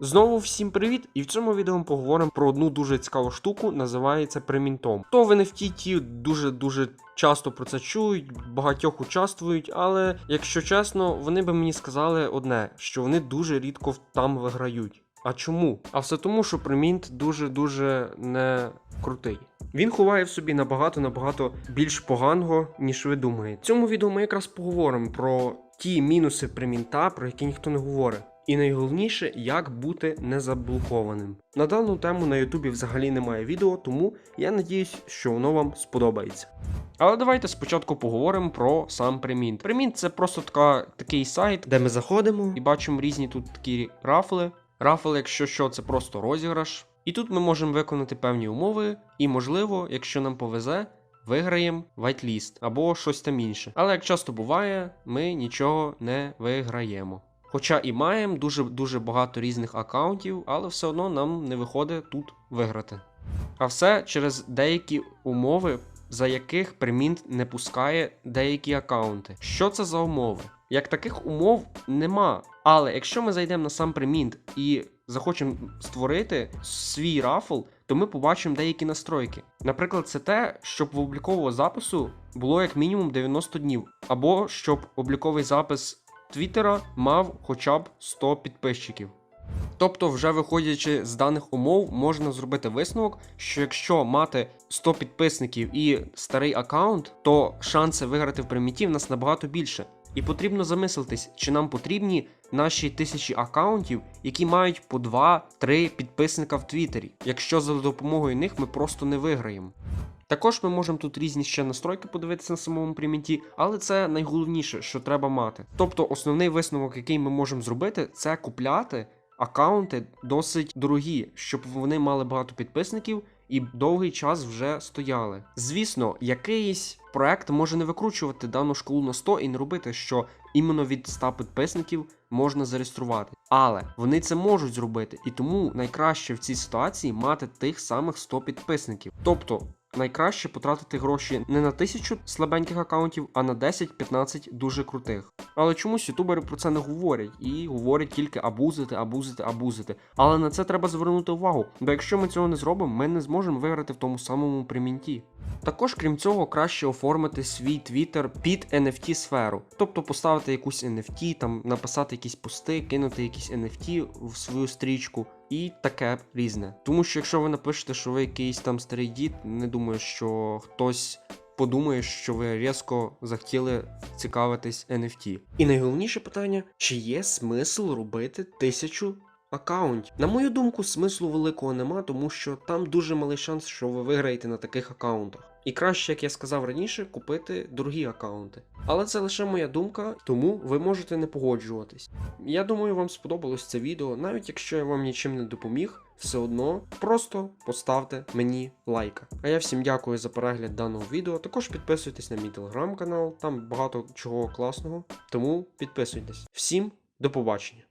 Знову всім привіт! І в цьому відео ми поговоримо про одну дуже цікаву штуку, називається примінтом. То в NFT ті дуже дуже часто про це чують, багатьох участвують, але якщо чесно, вони би мені сказали одне, що вони дуже рідко там виграють. А чому? А все тому, що примінт дуже дуже не крутий. Він ховає в собі набагато набагато більш поганого, ніж ви думаєте. В цьому відео ми якраз поговоримо про ті мінуси примінта, про які ніхто не говорить. І найголовніше, як бути незаблокованим. На дану тему на Ютубі взагалі немає відео, тому я надіюсь, що воно вам сподобається. Але давайте спочатку поговоримо про сам Примінт. Примінт це просто така, такий сайт, де ми заходимо і бачимо різні тут такі рафли. Рафл, якщо що, це просто розіграш. І тут ми можемо виконати певні умови, і, можливо, якщо нам повезе, виграємо вайтліст або щось там інше. Але як часто буває, ми нічого не виграємо. Хоча і маємо дуже дуже багато різних аккаунтів, але все одно нам не виходить тут виграти. А все через деякі умови, за яких Примінт не пускає деякі аккаунти. Що це за умови? Як таких умов нема. Але якщо ми зайдемо на сам Примінт і захочемо створити свій рафл, то ми побачимо деякі настройки. Наприклад, це те, щоб в облікового запису було як мінімум 90 днів, або щоб обліковий запис Твіттера мав хоча б 100 підписчиків. Тобто, вже виходячи з даних умов, можна зробити висновок, що якщо мати 100 підписників і старий аккаунт, то шанси виграти в приміті в нас набагато більше. І потрібно замислитись, чи нам потрібні наші тисячі аккаунтів, які мають по 2-3 підписника в Твіттері, якщо за допомогою них ми просто не виграємо. Також ми можемо тут різні ще настройки подивитися на самому приміті, але це найголовніше, що треба мати. Тобто, основний висновок, який ми можемо зробити, це купляти аккаунти досить дорогі, щоб вони мали багато підписників і довгий час вже стояли. Звісно, якийсь проект може не викручувати дану шкалу на 100 і не робити, що іменно від 100 підписників можна зареєструвати. Але вони це можуть зробити, і тому найкраще в цій ситуації мати тих самих 100 підписників. Тобто. Найкраще потратити гроші не на тисячу слабеньких аккаунтів, а на 10-15 дуже крутих. Але чомусь ютубери про це не говорять і говорять тільки абузити, абузити, абузити. Але на це треба звернути увагу, бо якщо ми цього не зробимо, ми не зможемо виграти в тому самому примінті. Також, крім цього, краще оформити свій твіттер під NFT сферу, тобто поставити якусь NFT, там написати якісь пости, кинути якісь NFT в свою стрічку. І таке різне. Тому що якщо ви напишете, що ви якийсь там старий дід, не думаю, що хтось подумає, що ви різко захотіли цікавитись NFT. І найголовніше питання: чи є смисл робити тисячу аккаунтів? На мою думку, смислу великого нема, тому що там дуже малий шанс, що ви виграєте на таких аккаунтах. І краще, як я сказав раніше, купити дорогі аккаунти. Але це лише моя думка, тому ви можете не погоджуватись. Я думаю, вам сподобалось це відео, навіть якщо я вам нічим не допоміг, все одно просто поставте мені лайка. А я всім дякую за перегляд даного відео. Також підписуйтесь на мій телеграм-канал, там багато чого класного. Тому підписуйтесь. Всім до побачення.